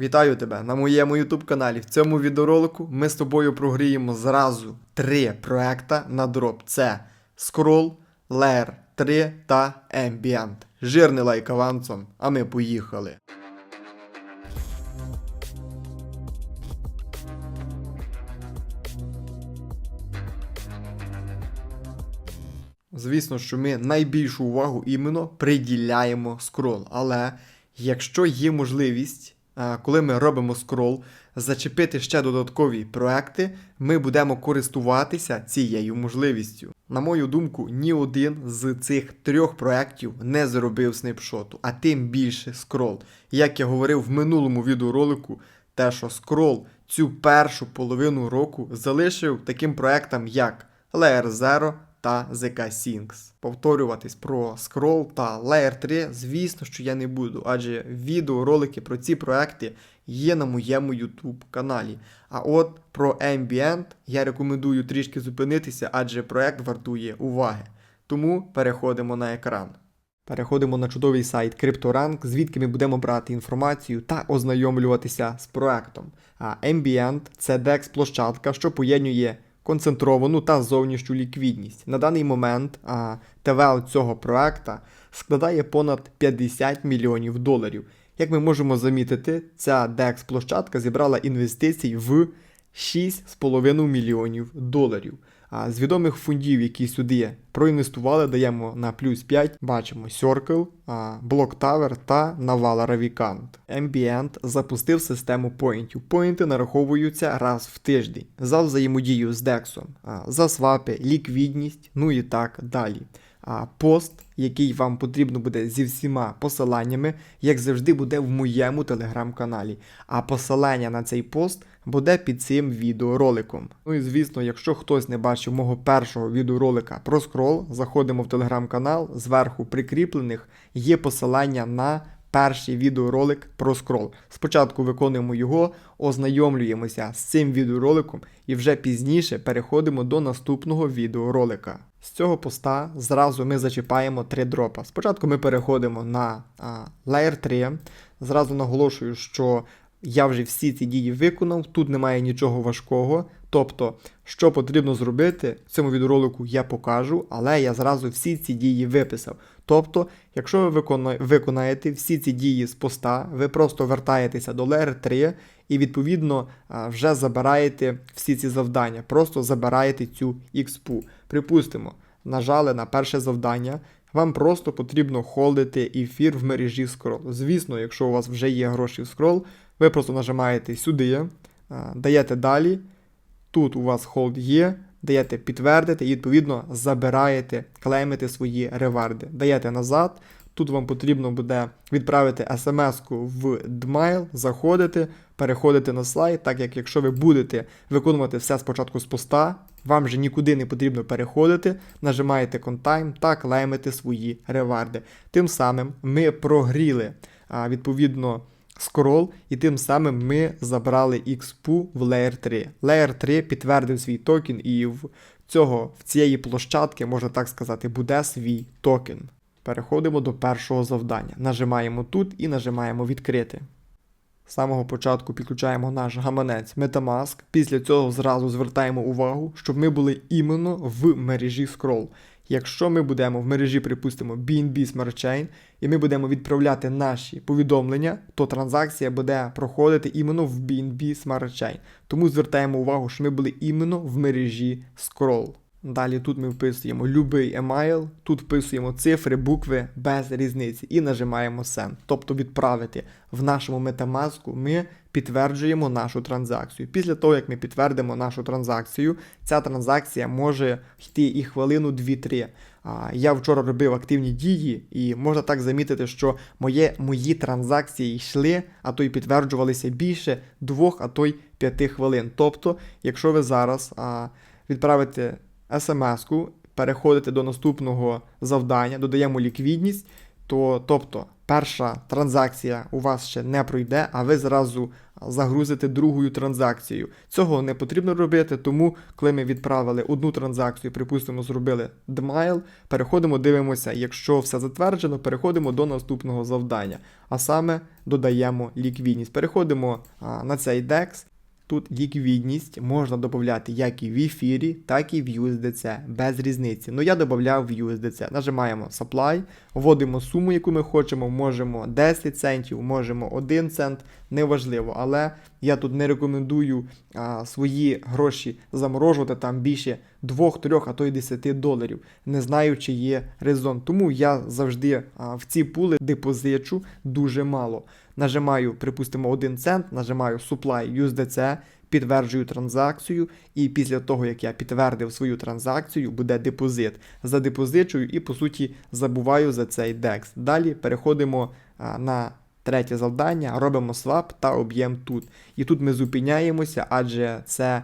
Вітаю тебе на моєму YouTube каналі. В цьому відеоролику ми з тобою прогріємо зразу три проекта на дроп. Це Scroll, Layer 3 та Ambient. Жирний лайк авансом, а ми поїхали. Звісно, що ми найбільшу увагу іменно приділяємо скрол. Але якщо є можливість, коли ми робимо скрол, зачепити ще додаткові проекти, ми будемо користуватися цією можливістю. На мою думку, ні один з цих трьох проєктів не зробив снапшоту, а тим більше скрол. Як я говорив в минулому відеоролику, те, що скрол цю першу половину року залишив таким проектам, як Layer Zero та ZK Syncs. Повторюватись про Scroll та Layer 3, звісно, що я не буду, адже відеоролики про ці проекти є на моєму YouTube каналі. А от про Ambient я рекомендую трішки зупинитися, адже проект вартує уваги. Тому переходимо на екран. Переходимо на чудовий сайт CryptoRank, звідки ми будемо брати інформацію та ознайомлюватися з проектом. А Ambient це DEX-площадка, що поєднує концентровану та зовнішню ліквідність. На даний момент а, ТВЛ цього проекта складає понад 50 мільйонів доларів. Як ми можемо замітити, ця DEX-площадка зібрала інвестицій в 6,5 мільйонів доларів. З відомих фондів, які сюди проінвестували, даємо на плюс 5, бачимо Circle, Block Tower та Navala Ravikant. Ambient запустив систему поінтів. Поінти нараховуються раз в тиждень за взаємодію з DEX, за свапи, ліквідність, ну і так далі. А пост, який вам потрібно буде зі всіма посиланнями, як завжди, буде в моєму телеграм-каналі. А посилання на цей пост буде під цим відеороликом. Ну і звісно, якщо хтось не бачив мого першого відеоролика про скрол, заходимо в телеграм-канал, зверху прикріплених є посилання на перший відеоролик про скрол. Спочатку виконуємо його, ознайомлюємося з цим відеороликом і вже пізніше переходимо до наступного відеоролика. З цього поста зразу ми зачіпаємо три дропа. Спочатку ми переходимо на а, Layer 3. Зразу наголошую, що я вже всі ці дії виконав, тут немає нічого важкого. Тобто, що потрібно зробити, в цьому відеоролику я покажу, але я зразу всі ці дії виписав. Тобто, якщо ви виконаєте всі ці дії з поста, ви просто вертаєтеся до Layer 3 і відповідно вже забираєте всі ці завдання, просто забираєте цю експу. Припустимо, нажали на перше завдання. Вам просто потрібно холдити ефір в мережі Scroll. Звісно, якщо у вас вже є гроші в Scroll, ви просто нажимаєте сюди, даєте далі. Тут у вас холд є, даєте підтвердити і відповідно забираєте, клеймите свої реварди. Даєте назад. Тут вам потрібно буде відправити смс-ку в Dmail, заходите, переходите на слайд, так як якщо ви будете виконувати все спочатку з поста, вам же нікуди не потрібно переходити, нажимаєте Contime та клеймите свої реварди. Тим самим ми прогріли відповідно скрол, і тим самим ми забрали XPU в Layer 3. Layer 3 підтвердив свій токен, і в цього в цієї площадки, можна так сказати, буде свій токен. Переходимо до першого завдання. Нажимаємо тут і нажимаємо відкрити. З самого початку підключаємо наш гаманець Metamask. Після цього зразу звертаємо увагу, щоб ми були іменно в мережі Scroll. Якщо ми будемо в мережі, припустимо, BNB Smart Chain, і ми будемо відправляти наші повідомлення, то транзакція буде проходити іменно в BNB Smart Chain. Тому звертаємо увагу, що ми були іменно в мережі Scroll. Далі тут ми вписуємо любий емайл, тут вписуємо цифри, букви без різниці і нажимаємо Send. Тобто відправити в нашому Metamask ми підтверджуємо нашу транзакцію. Після того, як ми підтвердимо нашу транзакцію, ця транзакція може йти і хвилину 2-3. А, Я вчора робив активні дії, і можна так замітити, що моє, мої транзакції йшли, а то й підтверджувалися більше 2, а то й 5 хвилин. Тобто, якщо ви зараз а, відправите смс-ку, переходите до наступного завдання, додаємо ліквідність, то тобто перша транзакція у вас ще не пройде, а ви зразу загрузите другою транзакцією. Цього не потрібно робити, тому коли ми відправили одну транзакцію, припустимо, зробили Dmail, переходимо, дивимося, якщо все затверджено, переходимо до наступного завдання. А саме додаємо ліквідність. Переходимо на цей DEX. Тут ліквідність можна додати як і в ефірі, так і в USDC, без різниці. Ну я додав в USDC. Нажимаємо Supply, вводимо суму, яку ми хочемо, можемо 10 центів, можемо 1 цент, неважливо. Але я тут не рекомендую а, свої гроші заморожувати там більше 2, 3, а то й 10 доларів. Не знаю, чи є резон. Тому я завжди а, в ці пули депозичу дуже мало. Нажимаю, припустимо, 1 цент, нажимаю Supply USDC, підтверджую транзакцію, і після того, як я підтвердив свою транзакцію, буде депозит. Задепозичую і, по суті, забуваю за цей DEX. Далі переходимо на третє завдання, робимо свап та об'єм тут. І тут ми зупиняємося, адже це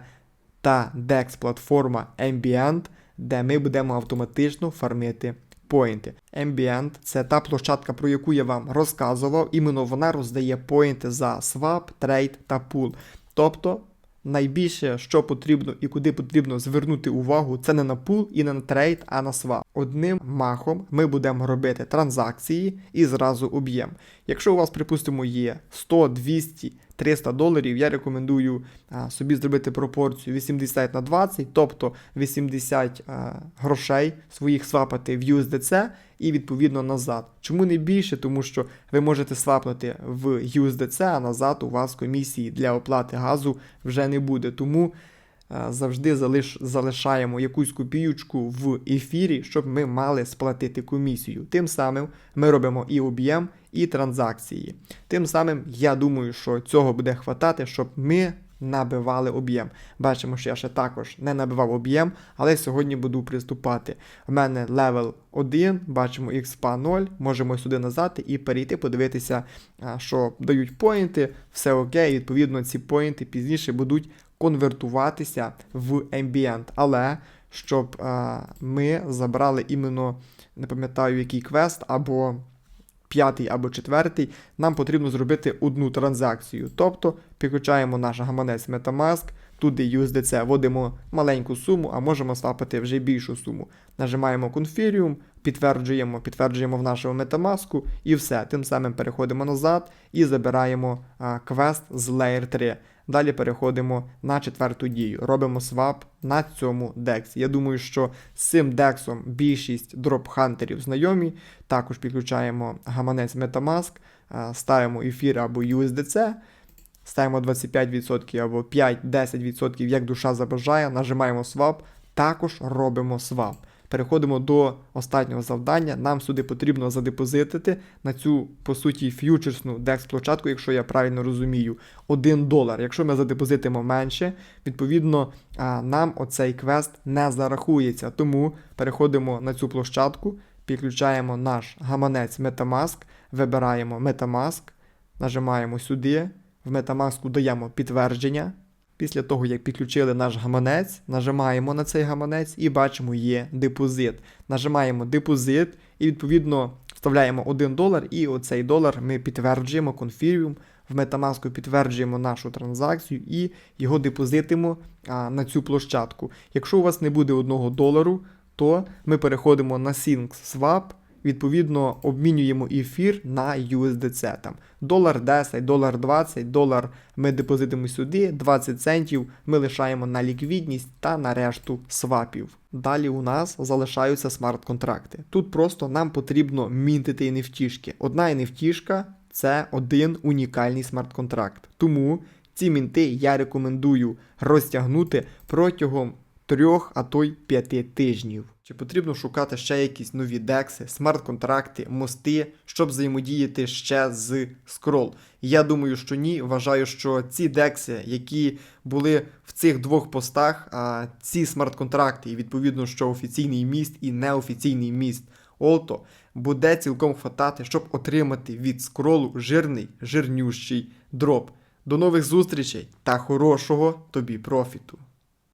та DEX платформа Ambient, де ми будемо автоматично фармити поінти. Ambient – це та площадка, про яку я вам розказував. Іменно вона роздає поінти за свап, трейд та пул. Тобто, найбільше, що потрібно і куди потрібно звернути увагу, це не на пул і не на трейд, а на свап. Одним махом ми будемо робити транзакції і зразу об'єм. Якщо у вас, припустимо, є 100, 200, 300 доларів, я рекомендую собі зробити пропорцію 80 на 20, тобто 80 а, грошей своїх свапати в USDC і відповідно назад. Чому не більше? Тому що ви можете свапнути в USDC, а назад у вас комісії для оплати газу вже не буде. Тому завжди залиш, залишаємо якусь копіючку в ефірі, щоб ми мали сплатити комісію. Тим самим ми робимо і об'єм, і транзакції. Тим самим, я думаю, що цього буде хватати, щоб ми набивали об'єм. Бачимо, що я ще також не набивав об'єм, але сьогодні буду приступати. У мене левел 1, бачимо XP 0, можемо сюди назад і перейти, подивитися, що дають поінти, все окей, відповідно, ці поінти пізніше будуть конвертуватися в ambient. Але щоб а, ми забрали іменно, не пам'ятаю, який квест, або п'ятий або четвертий, нам потрібно зробити одну транзакцію. Тобто підключаємо наш гаманець Metamask, туди USDC вводимо маленьку суму, а можемо свапати вже більшу суму. Нажимаємо Confirium, підтверджуємо, підтверджуємо в нашому Metamask і все. Тим самим переходимо назад і забираємо а, квест з Layer 3. Далі переходимо на четверту дію. Робимо свап на цьому дексі. Я думаю, що з цим дексом більшість дроп-хантерів знайомі. Також підключаємо гаманець Metamask, ставимо ефір або USDC. Ставимо 25% або 5-10%, як душа забажає, нажимаємо свап, також робимо свап. Переходимо до останнього завдання. Нам сюди потрібно задепозитити на цю, по суті, ф'ючерсну DEX-площадку, якщо я правильно розумію, 1 долар. Якщо ми задепозитимо менше, відповідно нам оцей квест не зарахується. Тому переходимо на цю площадку, підключаємо наш гаманець Metamask, вибираємо Metamask, нажимаємо сюди. В Metamask даємо підтвердження. Після того, як підключили наш гаманець, нажимаємо на цей гаманець і бачимо є депозит. Нажимаємо депозит і відповідно вставляємо 1 долар, і оцей долар ми підтверджуємо Confirium. В Metamask підтверджуємо нашу транзакцію і його депозитимо а, на цю площадку. Якщо у вас не буде 1 долару, то ми переходимо на Sync Swap, відповідно обмінюємо ефір на USDC. Там долар 10, долар 20, долар ми депозитимо сюди, 20 центів ми лишаємо на ліквідність та на решту свапів. Далі у нас залишаються смарт-контракти. Тут просто нам потрібно мінтити NFT-шки. Одна NFT-шка – це один унікальний смарт-контракт. Тому ці мінти я рекомендую розтягнути протягом трьох, а то й п'яти тижнів. Чи потрібно шукати ще якісь нові декси, смарт-контракти, мости, щоб взаємодіяти ще з скрол? Я думаю, що ні. Вважаю, що ці декси, які були в цих двох постах, ці смарт-контракти, і відповідно, що офіційний міст і неофіційний міст Олто, буде цілком хватати, щоб отримати від скролу жирний, жирнющий дроп. До нових зустрічей та хорошого тобі профіту!